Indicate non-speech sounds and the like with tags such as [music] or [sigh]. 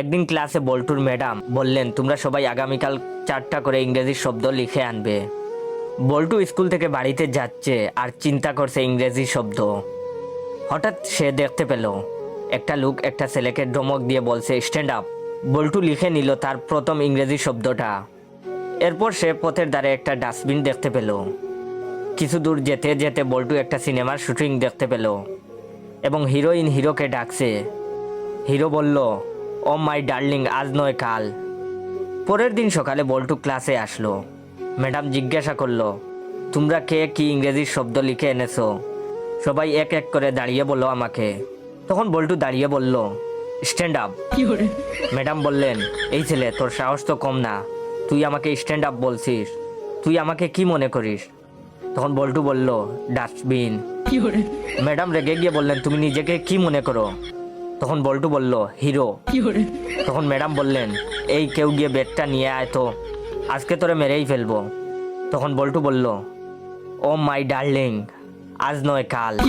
একদিন ক্লাসে বল্টুর ম্যাডাম বললেন, তোমরা সবাই আগামীকাল চারটা করে ইংরেজি শব্দ লিখে আনবে। বল্টু স্কুল থেকে বাড়িতে যাচ্ছে আর চিন্তা করছে ইংরেজি শব্দ। হঠাৎ সে দেখতে পেল, একটা লোক একটা ছেলেকে ধমক দিয়ে বলছে স্ট্যান্ড আপ বল্টু লিখে নিল তার প্রথম ইংরেজি শব্দটা। এরপর সে পথের দ্বারে একটা ডাস্টবিন দেখতে পেল। কিছু দূর যেতে যেতে বল্টু একটা সিনেমার শুটিং দেখতে পেল এবং হিরোইন হিরোকে ডাকছে। হিরো বলল ও মাই ডার্লিং আজ নয় কাল। পরের দিন সকালে বল্টু ক্লাসে আসলো। ম্যাডাম জিজ্ঞাসা করল তোমরা কে কি ইংরেজি শব্দ লিখে এনেছো? সবাই এক এক করে দাঁড়িয়ে বলল আমাকে। তখন বল্টু দাঁড়িয়ে বলল স্ট্যান্ড আপ ম্যাডাম বললেন এই ছেলে তোর সাহস তো কম না। তুই আমাকে স্ট্যান্ড আপ বলছিস। তুই আমাকে কি মনে করিস? তখন বল্টু বলল ডাস্টবিন ম্যাডাম রেগে গিয়ে বললেন তুমি নিজেকে কি মনে করো? তখন বল্টু বলল হিরো। তখন ম্যাডাম বললেন এই কেউ গিয়ে বেডটা নিয়ে আয় তো আজকে তোরে মেরেই ফেলব। তখন বল্টু বলল ও মাই ডার্লিং আজ নয় কাল। [laughs]